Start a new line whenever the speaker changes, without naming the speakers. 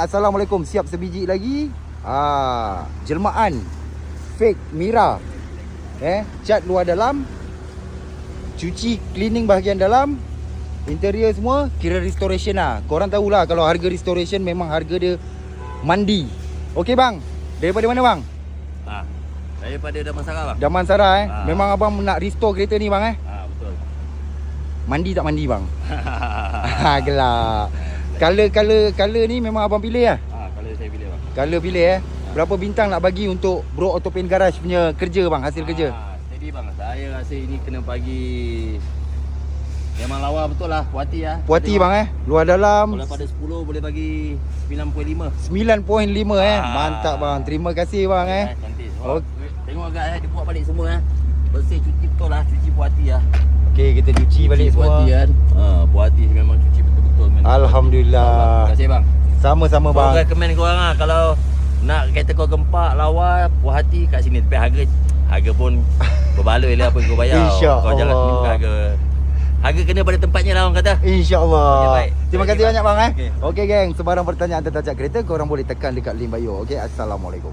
Assalamualaikum. Siap sebiji lagi. Ah, jelmaan fake Mira. Eh, cat luar dalam. Cuci cleaning bahagian dalam. Interior semua kira restoration lah. Korang tahulah kalau harga restoration memang harga dia mandi. Okey bang. Daripada mana bang?
Ha. Daripada Damansara bang.
Damansara eh.
Ah.
Memang abang nak restore kereta ni bang eh.
Ha betul.
Mandi tak mandi bang? Ha gelak. Color-color color ni memang abang pilih lah.
ha kalau saya pilih bang.
Color pilih eh. Berapa bintang nak bagi untuk Bro Auto Paint Garage punya kerja bang, hasil kerja?
Ha, jadi bang, saya rasa ini kena bagi Memang lawa betul lah, puati lah.
Puati bang eh. Luar dalam
Kalau pada 10 boleh bagi 9.5.
9.5 eh.
Ah.
Mantap bang. Terima kasih bang eh.
Cantik.
Oh.
Tengok agak eh, dia buat balik semua eh. Bersih cuci betul lah, cuci puati lah.
Okey, kita cuci balik semua.
puati kan. Ha, puati cuci memang.
Alhamdulillah.
Terima kasih bang.
Sama-sama
Bang.
bang.
recommend korang lah kalau nak kereta kau gempak, lawa, puas hati kat sini. Tapi harga harga pun berbaloi lah apa kau bayar.
Insya
Kau
Allah.
bukan harga harga kena pada tempatnya lah orang kata.
InsyaAllah. Terima kasih banyak bang eh.
Okey.
Okey geng, sebarang pertanyaan tentang kereta korang boleh tekan dekat link bio. Okey, Assalamualaikum.